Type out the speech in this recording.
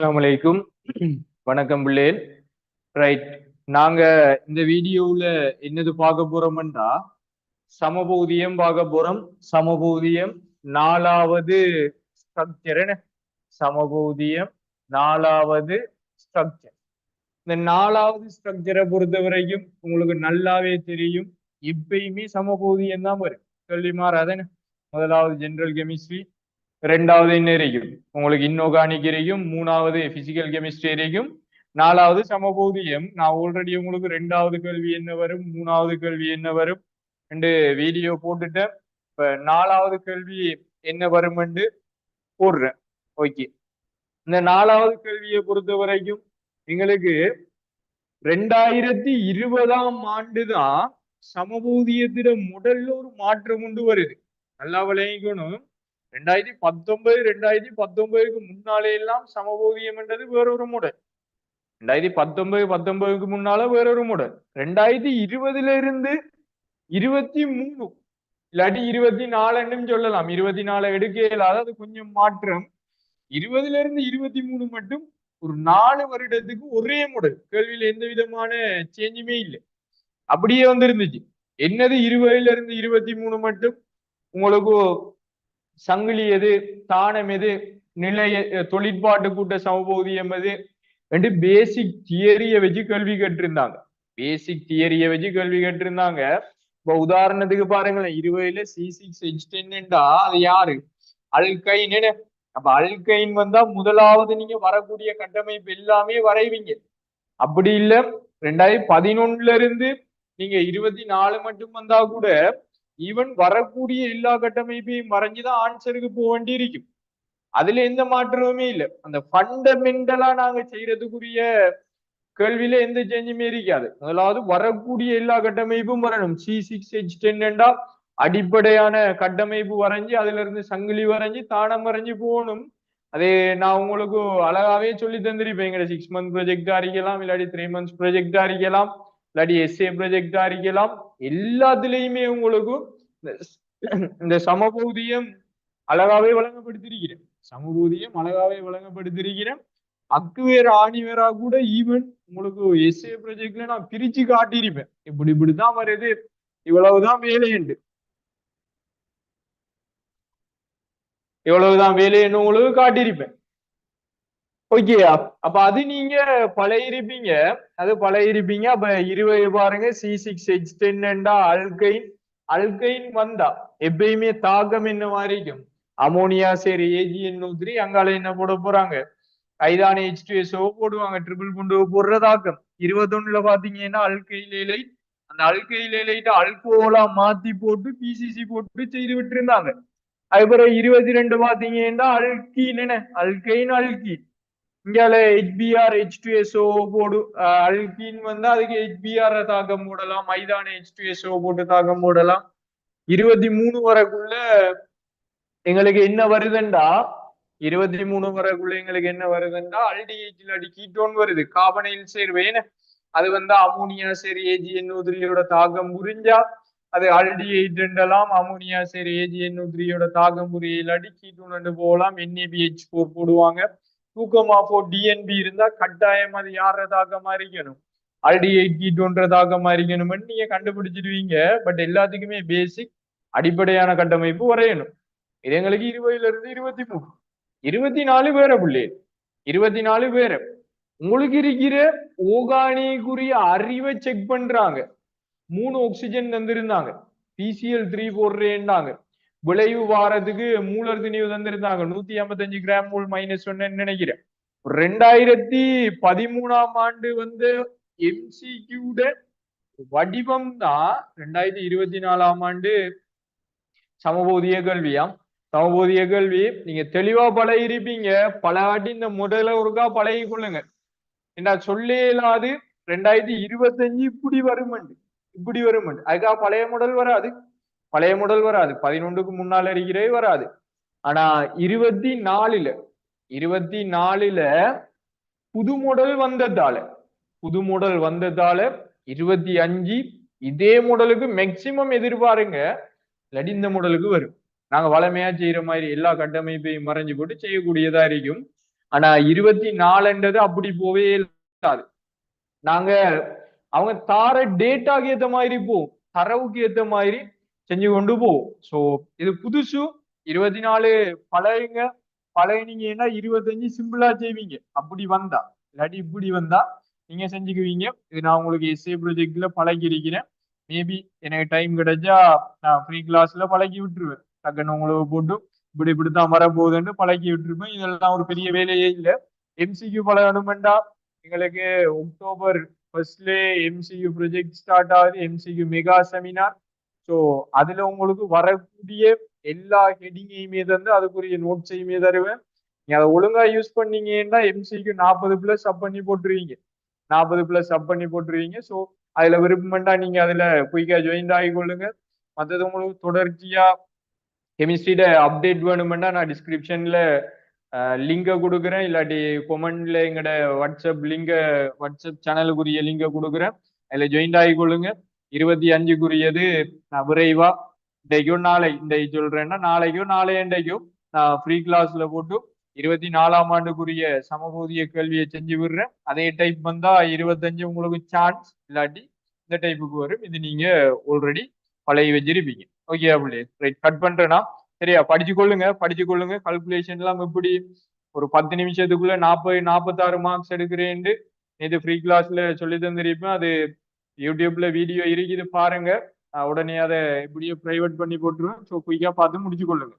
அஸ்ஸலாமலைக்கும் வணக்கம் பிள்ளைகள் ரைட் நாங்க இந்த வீடியோவுல என்னது பார்க்க போறோம்ன்றா சமபூதியம் பார்க்க போறோம். சமபூதியம் நாலாவது ஸ்ட்ரக்சர் என்ன? சமபூதியம் நாலாவது ஸ்ட்ரக்சர் இந்த நாலாவது ஸ்ட்ரக்சரை பொறுத்த வரைக்கும் உங்களுக்கு நல்லாவே தெரியும். எப்பயுமே சமபூதியம் தான் வரும். சொல்லி மாறாதானே முதலாவது ஜெனரல் கெமிஸ்ட்ரி ரெண்டாவது என்ன இருக்கும் உங்களுக்கு இன்னோகானிக் இருக்கும் மூணாவது பிசிக்கல் கெமிஸ்ட்ரி இருக்கும் நாலாவது சமபூதியம். நான் ஆல்ரெடி உங்களுக்கு ரெண்டாவது கேள்வி என்ன வரும் மூணாவது கேள்வி என்ன வரும் ரெண்டு வீடியோ போட்டுட்டேன். இப்ப நாலாவது கேள்வி என்ன வரும்னு போடுறேன். ஓகே இந்த நாலாவது கேள்வியை பொறுத்த வரைக்கும் எங்களுக்கு ரெண்டாயிரத்தி இருபதாம் ஆண்டு தான் சமபூதியத்திட முதல்ல ஒரு மாற்றம் கொண்டு வருது. நல்லா விளையணும் ரெண்டாயிரத்தி பத்தொன்பது ரெண்டாயிரத்தி பத்தொன்பதுக்கு முன்னாலே எல்லாம் சமபூதியம் என்றது வேறொரு முடல் ரெண்டாயிரத்தி பத்தொன்பது பத்தொன்பதுக்கு முன்னால வேறொரு முடல் ரெண்டாயிரத்தி இருபதுல இருந்து இருபத்தி மூணு இல்லாட்டி இருபத்தி நாலுன்னு சொல்லலாம். இருபத்தி நாலு எடுக்க இயலாத அது கொஞ்சம் மாற்றம். இருபதுல இருந்து இருபத்தி மூணு மட்டும் ஒரு நாலு வருடத்துக்கு ஒரே முடல் கேள்வியில எந்த விதமான சேஞ்சுமே இல்லை. அப்படியே வந்து இருந்துச்சு என்னது இருபதுல இருந்து இருபத்தி மூணு மட்டும்? உங்களுக்கு சங்கிலி எது தானம் எது நிலைய தொழிற்பாட்டு கூட்ட சமபூதியம் எது ரெண்டு பேசிக் தியரியை வச்சு கல்வி கேட்டிருந்தாங்க. பேசிக் தியரியை வச்சு கல்வி கேட்டிருந்தாங்க. இப்ப உதாரணத்துக்கு பாருங்களேன். இருபதுல சி சிக்ஸ் ஹெச் டென்டா அது யாரு? அல்கைன் அப்ப அல்கைன் வந்தா முதலாவது நீங்க வரக்கூடிய கட்டமைப்பு எல்லாமே வரைவீங்க. அப்படி இல்ல. ரெண்டாயிரத்தி பதினொன்னுல இருந்து நீங்க இருபத்தி நாலு மட்டும் வந்தா கூட ஈவன் வரக்கூடிய எல்லா கட்டமைப்பையும் மறைஞ்சுதான் ஆன்சருக்கு போக வேண்டி இருக்கும் அதுல எந்த மாற்றமுமே இல்லை. அந்த ஃபண்டமெண்டலா நாங்க செய்யறதுக்குரிய கேள்வியில எந்த சேஞ்சுமே இருக்காது. முதலாவது வரக்கூடிய எல்லா கட்டமைப்பும் வரணும். சி சிக்ஸ் ஹெச் டென்டா அடிப்படையான கட்டமைப்பு வரைஞ்சி அதுல இருந்து சங்கிலி வரைஞ்சி தானம் வரைஞ்சி போகணும். அதே நான் உங்களுக்கு அழகாவே சொல்லி தந்திருப்பேன். எங்க சிக்ஸ் மந்த் ப்ரொஜெக்ட் அறிக்கலாம் இல்லாட்டி த்ரீ மந்த்ஸ் ப்ரொஜெக்டா அறிக்கலாம் இல்லாட்டி எஸ்ஏ ப்ரொஜெக்ட் இருக்கலாம். எல்லாத்துலயுமே உங்களுக்கு இந்த சமபூதியம் அழகாவே வழங்கப்படுத்திருக்கிறேன். சமபூதியம் அழகாவே வழங்கப்படுத்திருக்கிறேன். அக்குவேர் ஆணிவேரா கூட ஈவன் உங்களுக்கு எஸ்ஏ ப்ரொஜெக்ட்ல நான் பிரிச்சு காட்டியிருப்பேன். இப்படி இப்படிதான் வருது. இவ்வளவுதான் வேலையுண்டு இவ்வளவுதான் வேலைன்னு உங்களுக்கு காட்டியிருப்பேன். ஓகேயா அப்ப அது நீங்க பழையிருப்பீங்க. அது பழையிருப்பீங்க. அப்ப இருபது பாருங்க. சி சிக்ஸ் எச் டென்டா அல்கைன் அல்கைன் வந்தா எப்பயுமே தாக்கம் என்ன மாதிரிக்கும் அமோனியா சரி ஏஜிஎன் த்ரீ அங்கால என்ன போட போறாங்க? ஐதான ஹெச் டூ எஸ் போடுவாங்க. ட்ரிபிள் குண்டு போடுற தாக்கம். இருபத்தொன்னுல பாத்தீங்கன்னா அல்கைல இலை அந்த அல்கைல இலைட்டு அல்கோலா மாத்தி போட்டு பிசிசி போட்டு செய்து விட்டு இருந்தாங்க அதுக்கப்புறம் இருபத்தி ரெண்டு பாத்தீங்கன்னா அல்கீன் என்ன? அல்கைன் அல்கீன் இங்கால ஹெச்பிஆர் ஹெச் டூ எஸ்ஓ போடு அல்கின் வந்தா அதுக்கு ஹெச்பிஆர் தாக்கம் போடலாம் மைதான ஹெச் டூ எஸ்ஓ போட்டு தாக்கம் போடலாம். இருபத்தி மூணு வரக்குள்ள எங்களுக்கு என்ன வருதுண்டா? இருபத்தி மூணு வரக்குள்ள எங்களுக்கு என்ன வருதுண்டா? அல்டிஹெச்ல அடி கீட்டோன் வருது. காபனையில் சேர்வேன் அது வந்து அமோனியா சரி ஏஜி உதிரியோட தாக்கம் புரிஞ்சா அது அல்டிஹெச்லாம் அமோனியா சரி ஏஜி உதிரியோட தாக்கம் புரியல அடி கீட்டோன் போகலாம் என்ஏபிஹெச் போர் போடுவாங்க. தூக்கமா போ டிஎன்பி இருந்தா கட்டாயம் அது யாரதாக மாறிக்கணும் இருக்கணும் அல்டி எயிட் நீங்க கண்டுபிடிச்சிருவீங்க பட் எல்லாத்துக்குமே பேசிக் அடிப்படையான கட்டமைப்பு வரையணும். இது எங்களுக்கு இருபதுல இருந்து இருபத்தி மூணு. இருபத்தி நாலு பேர பிள்ளை. இருபத்தி நாலு பேர உங்களுக்கு இருக்கிற ஓகானிக்குரிய அறிவை செக் பண்றாங்க. மூணு ஆக்சிஜன் தந்திருந்தாங்க. பிசிஎல் த்ரீ போடுறேன்னாங்க. விளைவு வாரத்துக்கு மூலர் திணிவு தந்திருந்தாங்க. நூத்தி ஐம்பத்தஞ்சு கிராம் மூல் மைனஸ் ஒன்னு நினைக்கிறேன். ரெண்டாயிரத்தி பதிமூணாம் ஆண்டு வந்து எம்சிக்யூட வடிவம் தான் ரெண்டாயிரத்தி இருபத்தி நாலாம் ஆண்டு சமபோதிய கல்வியாம். சமபோதிய கல்வி நீங்க தெளிவா பழகிருப்பீங்க பல வாட்டி இந்த முதல்ல ஒருக்கா பழகி கொள்ளுங்க. என்ன சொல்லே இல்லாது ரெண்டாயிரத்தி இருபத்தஞ்சு இப்படி வருமண்டு. இப்படி வருமண்டு. அதுக்காக பழைய முடல் வராது. பழைய முடல் வராது. பதினொன்றுக்கு முன்னால் இருக்கிறே வராது. ஆனா இருபத்தி நாலுல இருபத்தி நாலுல புது முடல் வந்ததால புது முடல் வந்ததால இருபத்தி அஞ்சு இதே முடலுக்கு மேக்சிமம் எதிர்பாருங்க. இல்லாட்டி இந்த முடலுக்கு வரும். நாங்க வளமையா செய்யற மாதிரி எல்லா கட்டமைப்பையும் மறைஞ்சு போட்டு செய்யக்கூடியதா இருக்கும். ஆனா இருபத்தி நாலுன்றது அப்படி போவே இல்லாது. நாங்க அவங்க தார டேட்டாக்கு ஏத்த மாதிரி போவோம் தரவுக்கு ஏத்த மாதிரி செஞ்சு கொண்டு போவோம் ஸோ இது புதுசு. இருபத்தி நாலு பழையங்க பழையனீங்கன்னா இருபத்தஞ்சு சிம்பிளா செய்வீங்க. அப்படி வந்தா. இல்லாட்டி இப்படி வந்தா நீங்க செஞ்சுக்குவீங்க. இது நான் உங்களுக்கு எஸ்ஏ ப்ரொஜெக்ட்ல பழகி இருக்கிறேன் மேபி எனக்கு டைம் கிடைச்சா நான் ஃப்ரீ கிளாஸ்ல பழகி விட்டுருவேன். டக்குன்னு உங்களுக்கு போட்டு இப்படி இப்படித்தான் வரப்போகுதுன்னு பழகி விட்டுருப்பேன். இதெல்லாம் ஒரு பெரிய வேலையே இல்லை. எம்சிக்யூ பழகணுமெண்டா? எங்களுக்கு அக்டோபர் ஃபர்ஸ்ட்ல எம்சிக்யூ ப்ரொஜெக்ட் ஸ்டார்ட் ஆகுது. எம்சிக்யூ மெகா செமினார் ஸோ அதில் உங்களுக்கு வரக்கூடிய எல்லா ஹெட்டிங்கையுமே தந்து அதுக்குரிய நோட்ஸையுமே தருவேன். நீங்கள் அதை ஒழுங்காக யூஸ் பண்ணீங்கன்னா எம்சிக்கு நாற்பது ப்ளஸ் அப் பண்ணி போட்டுருவீங்க. நாற்பது ப்ளஸ் அப் பண்ணி போட்டுருவீங்க. ஸோ அதில் விருப்பமெண்டா நீங்கள் அதில் குயிக்காக ஜாயின் ஆகிக்கொள்ளுங்க மற்றது உங்களுக்கு தொடர்ச்சியாக கெமிஸ்ட்ரியில அப்டேட் வேணுமெண்டா நான் டிஸ்கிரிப்ஷன்ல லிங்கை கொடுக்குறேன். இல்லாட்டி கொமெண்ட்ல எங்களோட வாட்ஸ்அப் லிங்க வாட்ஸ்அப் சேனலுக்குரிய லிங்கை கொடுக்குறேன். அதில் ஜாயின் ஆகிக்கொள்ளுங்க இருபத்தி அஞ்சுக்குரியது நான் விரைவா இன்றைக்கும் நாளை இன்றைக்கு சொல்றேன்னா நாளைக்கும் நாளையண்டைக்கும் நான் ஃப்ரீ கிளாஸ்ல போட்டு இருபத்தி நாலாம் ஆண்டுக்குரிய சமபூதிய கேள்வியை செஞ்சு விடுறேன். அதே டைப் வந்தா இருபத்தஞ்சு உங்களுக்கு சான்ஸ் இல்லாட்டி இந்த டைப்புக்கு வரும். இது நீங்க ஆல்ரெடி பழகி வச்சிருப்பீங்க. ஓகே அப்படியே ரைட் கட் பண்றேன்னா சரியா? படிச்சு கொள்ளுங்க. படிச்சு கொள்ளுங்க. கல்குலேஷன் எல்லாம் எப்படி? ஒரு பத்து நிமிஷத்துக்குள்ள நாற்பது நாற்பத்தாறு மார்க்ஸ் எடுக்கிறேன் இது ஃப்ரீ கிளாஸ்ல சொல்லி தந்திருப்பேன். அது யூடியூப்ல வீடியோ இருக்குது பாருங்க. உடனே அதை இப்படியே ப்ரைவேட் பண்ணி போட்டுருவேன். ஸோ குயிக்கா பார்த்து முடிச்சு கொள்ளுங்க.